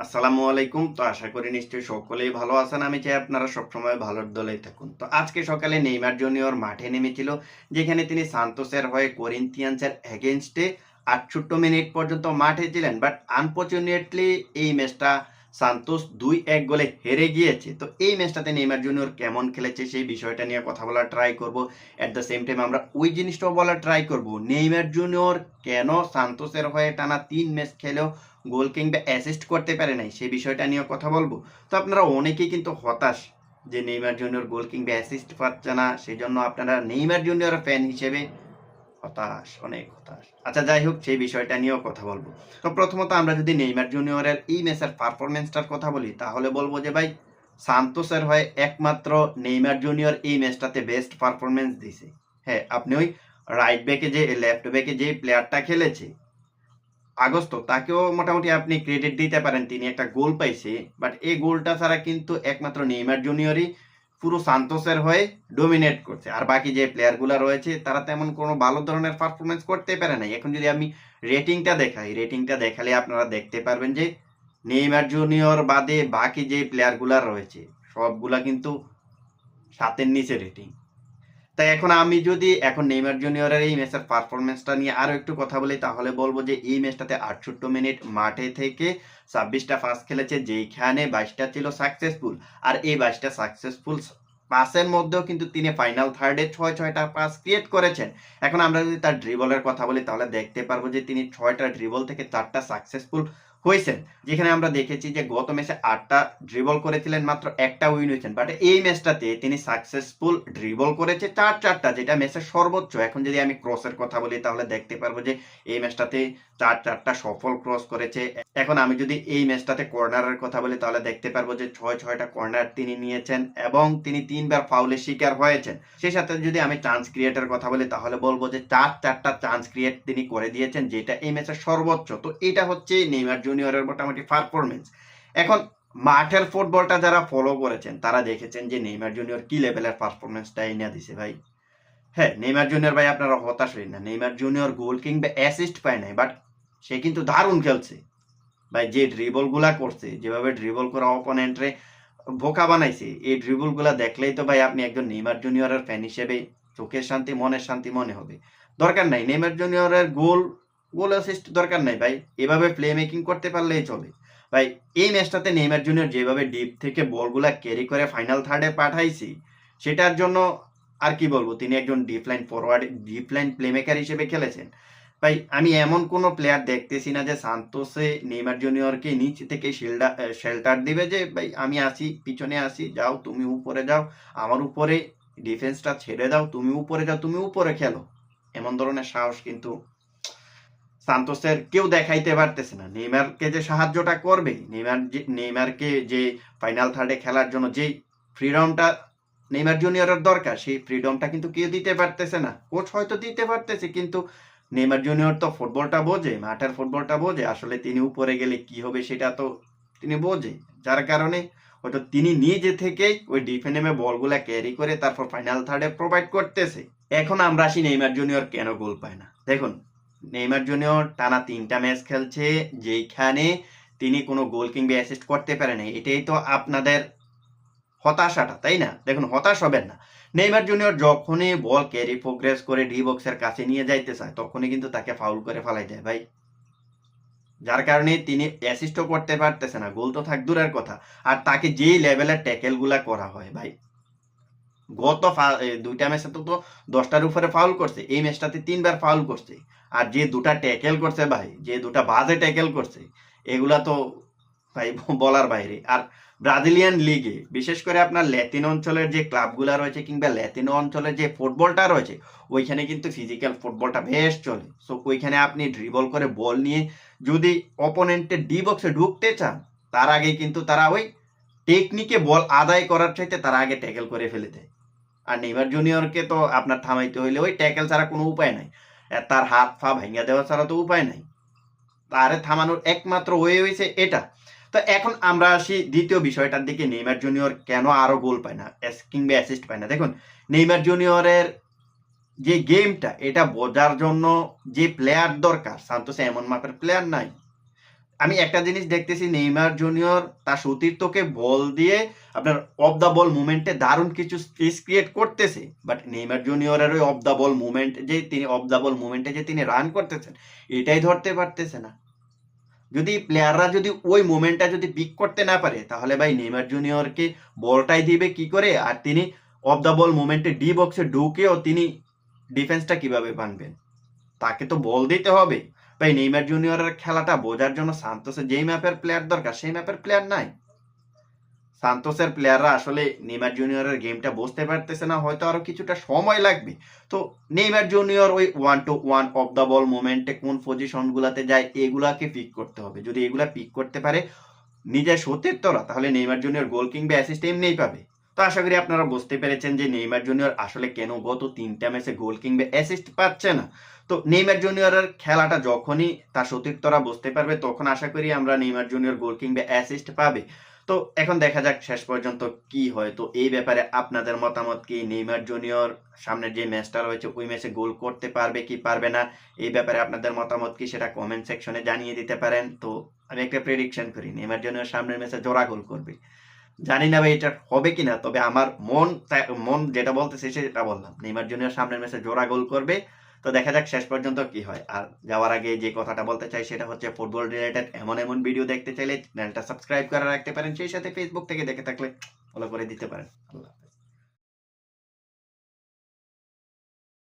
আসসালামু আলাইকুম। তো আশা করি নিশ্চয়ই সকলেই ভালো আছেন। আমি চাই আপনারা সবসময় ভালোর দলেই থাকুন। তো আজকে সকালে নেইমার জুনিয়র মাঠে নেমেছিল, যেখানে তিনি সান্তোসের হয়ে করিন্থিয়ান্সের এগেনস্টে আটষট্টি মিনিট পর্যন্ত মাঠে ছিলেন। বাট আনফর্চুনেটলি এই ম্যাচটা সান্তোস দুই এক গোলে হেরে গিয়েছে। তো এই ম্যাচটাতে নেইমার জুনিয়র কেমন খেলেছে সেই বিষয়টা নিয়ে কথা বলার ট্রাই করব। অ্যাট দ্য সেম টাইম আমরা ওই জিনিসটাও বলার ট্রাই করব। নেইমার জুনিয়র কেন সান্তোসের হয়ে টানা তিন ম্যাচ খেলেও গোল কিংবা অ্যাসিস্ট করতে পারে নাই, সেই বিষয়টা নিয়ে কথা বলব। তো আপনারা অনেকেই কিন্তু হতাশ যে নেইমার জুনিয়র গোল কিংবা অ্যাসিস্ট পাচ্ছে না সেই জন্য আপনারা নেইমার জুনিয়র ফ্যান হিসেবে হতাশ, অনেক হতাশ। আচ্ছা যাই হোক, সেই বিষয়টা নিয়েও কথা বলব। তো প্রথমত আমরা যদি নেইমার জুনিয়রের এই ম্যাচের পারফরমেন্সটার কথা বলি, তাহলে বলব যে, ভাই, সান্তোসের হয়ে একমাত্র নেইমার জুনিয়র এই ম্যাচটাতে বেস্ট পারফরমেন্স দিছে। হ্যাঁ আপনি ওই রাইট ব্যাকে যে লেফট ব্যাকে যে প্লেয়ারটা খেলেছে, আগস্ত, তাকেও মোটামুটি আপনি ক্রেডিট দিতে পারেন। তিনি একটা গোল পাইছে বাট এই গোলটা ছাড়া কিন্তু একমাত্র নেইমার জুনিয়রই পুরো সান্তোসের হয়ে ডোমিনেট করছে। আর বাকি যে প্লেয়ারগুলো রয়েছে, তারা তেমন কোনো ভালো ধরনের পারফরমেন্স করতে পারে না এখন যদি আমি রেটিংটা দেখাই রেটিংটা দেখালে আপনারা দেখতে পারবেন যে নেইমার জুনিয়র বাদে বাকি যে প্লেয়ারগুলো রয়েছে, সবগুলা কিন্তু সাতের নিচে রেটিং তাই এখন আমি যদি, এখন নেইমার জুনিয়রের এই ম্যাচের পারফরমেন্সটা নিয়ে আরও একটু কথা বলি, তাহলে বলব যে এই ম্যাচটাতে আটষট্টি মিনিট মাঠে থেকে ছাব্বিশটা পাস খেলেছে, যেইখানে বাইশটা ছিল সাকসেসফুল আর এই বাইশটা সাকসেসফুল পাসের মধ্যেও কিন্তু তিনি ফাইনাল থার্ডে ছয়, ছয়টা পাস ক্রিয়েট করেছেন। এখন আমরা যদি তার ড্রিবলের কথা বলি, তাহলে দেখতে পারব যে তিনি ছয়টা ড্রিবল থেকে চারটা সাকসেসফুল হয়েছেন যেখানে আমরা দেখেছি যে গত ম্যাচে আটটা ড্রিবল করেছিলেন মাত্র একটা উইন হয়েছেন। বাট এই ম্যাচটাতে তিনি সাকসেসফুল ড্রিবল করেছে চার চারটা, যেটা ম্যাচের সর্বোচ্চ। এখন যদি আমি ক্রসের কথা বলি, তাহলে দেখতে পারব যে এই ম্যাচটাতে চার চারটা সফল ক্রস করেছে। এখন আমি যদি এই ম্যাচটাতে কর্নারের কথা বলি, তাহলে দেখতে পারব যে ছয় ছয়টা কর্নার তিনি নিয়েছেন এবং তিনি তিনবার ফাউলের শিকার হয়েছেন। সেই সাথে যদি আমি চান্স ক্রিয়েটের কথা বলি, তাহলে বলব যে চার চারটা চান্স ক্রিয়েট তিনি করে দিয়েছেন, যেটা এই ম্যাচের সর্বোচ্চ। তো এটা হচ্ছে নেইমার জুনিয়রের মোটামুটি পারফরমেন্স এখন মাঠের ফুটবলটা যারা ফলো করেছেন, তারা দেখেছেন যে নেইমার জুনিয়র কি লেভেলের পারফরমেন্সটা এনে দিছে ভাই। হ্যাঁ নেইমার জুনিয়র ভাই আপনারা হতাশ হই না। নেইমার জুনিয়র গোল কিংবা অ্যাসিস্ট পায় নাই বাট সে কিন্তু দারুণ খেলছে। ভাই, যে ড্রিবলগুলা করছে, যেভাবে ড্রিবল করা অপোনেন্টরে বোকা বানাইছে, এই ড্রিবলগুলা দেখলেই তো ভাই আপনি একজন নেইমার জুনিয়রের ফ্যান হিসেবে চোখের শান্তি, মনের শান্তি মনে হবে। দরকার নাই, নেইমার জুনিয়রের গোল গোল অ্যাসিস্ট দরকার নাই, ভাই। এভাবে প্লে মেকিং করতে পারলেই চলে। ভাই, এই ম্যাচটাতে নেইমার জুনিয়র যেভাবে ডিপ থেকে বলগুলা ক্যারি করে ফাইনাল থার্ডে পাঠাইছি, সেটার জন্য আর কি বলব, তিনি একজন deep line forward deep line playmaker হিসেবে খেলেছেন। ভাই, আমি এমন কোনো প্লেয়ার দেখতেছি না যে সান্তোসে নেইমার জুনিয়রকে নিচ থেকে শিল্ডার শেল্টার দিবে যে, ভাই, আমি আসি, পিছনে আসি, যাও, তুমি উপরে যাও, আমার উপরে ডিফেন্সটা ছেড়ে দাও, তুমি উপরে যাও, তুমি উপরে খেলো। এমন ধরনের সাহস কিন্তু সান্তোসের কেউ দেখাইতে পারতেছে না। নেইমারকে যে সাহায্যটা করবে, নেইমার নেইমারকে যে ফাইনাল থার্ডে খেলার জন্য যে ফ্রিডমটা নেইমার জুনিয়রের দরকার, সেই ফ্রিডমটা কিন্তু কেউ দিতে পারতেছে না। কোচ হয়তো দিতে পারতেছে, কিন্তু নেইমার জুনিয়র তো ফুটবলটা বোঝে, মাঠের ফুটবলটা বোঝে, আসলে তিনি উপরে গেলে কি হবে সেটা তো তিনি বোঝে। যার কারণে হয়তো তিনি নিজে থেকেই ওই ডিফেন্ডেমে বলগুলা ক্যারি করে তারপর ফাইনাল থার্ডে প্রোভাইড করতেছে। এখন আমরা আসি নেইমার জুনিয়র কেন গোল পায় না। দেখুন নেইমার জুনিয়র টানা তিনটা ম্যাচ খেলছে যেখানে তিনি কোনো গোল কিংবা অ্যাসিস্ট করতে পারে নাই এটাই তো আপনাদের হতাশাটা, তাই না? দেখুন, হতাশ হবেন না। নেইমার জুনিয়র যখনই বল ক্যারি প্রোগ্রেস করে ডি বক্সের কাছে নিয়ে যাইতে চায়, তখনই কিন্তু তাকে ফাউল করে ফেলাই দেয়, ভাই। যার কারণে তিনি অ্যাসিস্টও করতে পারতেছে না। গোল তো থাক, দূরের কথা। আর তাকে যেই লেভেলের ট্যাকেলগুলা করা হয়, ভাই গত দুইটা ম্যাচে তো তো দশটার উপরে ফাউল করছে। এই ম্যাচটাতে তিনবার ফাউল করছে। আর যে দুটা ট্যাকেল করছে ভাই, যে দুটা বাজে ট্যাকেল করছে, এগুলা তো ভাই বলার বাইরে। আর ব্রাজিলিয়ান লিগে, বিশেষ করে আপনার ল্যাতিন অঞ্চলের যে ক্লাবগুলো রয়েছে কিংবা ল্যাতিন অঞ্চলের যে ফুটবলটা রয়েছে, ওইখানে কিন্তু ফিজিক্যাল ফুটবলটা বেশ চলে। সো ওইখানে আপনি ড্রিবল করে বল নিয়ে যদি অপোনেন্টের ডি বক্সে ঢুকতে চান, তার আগে কিন্তু তারা ওই টেকনিকে বল আদায় করার চাইতে তারা আগে ট্যাকেল করে ফেলে দেয়। আর নেইমার জুনিয়রকে তো আপনার থামাইতে হইলে ওই ট্যাকেল ছাড়া কোনো উপায় নাই। তার হাত পা ভেঙে দেওয়া ছাড়া তো উপায় নাই। তারে থামানোর একমাত্র ওয়ে হয়েছে এটা। তো এখন আমরা আসি দ্বিতীয় বিষয়টার দিকে। নেইমার জুনিয়র কেন আরও গোল পায় না কিংবা অ্যাসিস্ট পায় না? দেখুন, নেইমার জুনিয়রের যে গেমটা এটা বোঝার জন্য যে প্লেয়ার দরকার, সান্তোসে এমন মাপের প্লেয়ার নাই। আমি একটা জিনিস দেখতেছি, নেইমার জুনিয়র তার সতীর্থকে বল দিয়ে আপনার অফ দ্য বল মুভমেন্টে দারুণ কিছু স্পেস ক্রিয়েট করতেছে। বাট নেইমার জুনিয়রের ওই অফ দ্য বল মুভমেন্ট যে তিনি অফ দ্য বল মুভমেন্টে যে তিনি রান করতেছেন, এটাই ধরতে পারতেছে না। যদি প্লেয়াররা যদি ওই মোমেন্টটা যদি পিক করতে না পারে, তাহলে ভাই নেইমার জুনিয়রকে বলটাই দিবে কি করে? আর তিনি অফ দ্য বল মোমেন্টে ডি বক্সে ঢুকেও তিনি ডিফেন্সটা কীভাবে বানবেন তাকে তো বল দিতে হবে। ভাই নেইমার জুনিয়রের খেলাটা বোঝার জন্য সান্তোসের যেই ম্যাপের প্লেয়ার দরকার, সেই ম্যাপের প্লেয়ার নাই। সান্তোসের প্লেয়াররা আসলে নেইমার জুনিয়রের গেমটা বুঝতে পারতেছে না, হয়তো আরও কিছুটা সময় লাগবে। তো নেইমার জুনিয়র ওই one two one off the ball মোমেন্টে কোন পজিশনগুলোতে যায়, এগুলাকে পিক করতে হবে। যদি এগুলা পিক করতে পারে নিজের সতীর্থরা, তাহলে নেইমার জুনিয়র গোল কিংবা অ্যাসিস্ট এমনিই পাবে। তো আশা করি আপনারা বুঝতে পেরেছেন যে নেইমার জুনিয়র আসলে কেন গত তিনটা ম্যাচে গোল কিংবা অ্যাসিস্ট পাচ্ছে না। তো নেইমার জুনিয়রের খেলাটা যখনই তার সতীর্থরা বুঝতে পারবে, তখন আশা করি আমরা নেইমার জুনিয়র গোল কিংবা অ্যাসিস্ট পাবে। তো এখন দেখা যাক শেষ পর্যন্ত কি হয়। তো এই ব্যাপারে আপনাদের মতামত কি? নেইমার জুনিয়র সামনের যে ম্যাচটা রয়েছে, ওই ম্যাচে গোল করতে পারবে কি পারবে না? এই ব্যাপারে আপনাদের মতামত কি সেটা কমেন্ট সেকশনে জানিয়ে দিতে পারেন। তো আমি একটা প্রেডিকশন করি, নেইমার জুনিয়র সামনের ম্যাচে জোড়া গোল করবে। জানি না ভাই এটা হবে কিনা, তবে আমার মন মন যেটা বলতেছে সেটা বললাম। নেইমার জুনিয়র সামনের ম্যাচে জোড়া গোল করবে, তো দেখা যাক শেষ পর্যন্ত কি হয়। আর যাওয়ার আগে যে কথাটা বলতে চাই সেটা হচ্ছে ফুটবল রিলেটেড এমন এমন ভিডিও দেখতে চাইলে চ্যানেলটা সাবস্ক্রাইব করে রাখতে পারেন, সেই সাথে ফেসবুক থেকে দেখে থাকলে ফলো করে দিতে পারেন। আল্লাহ।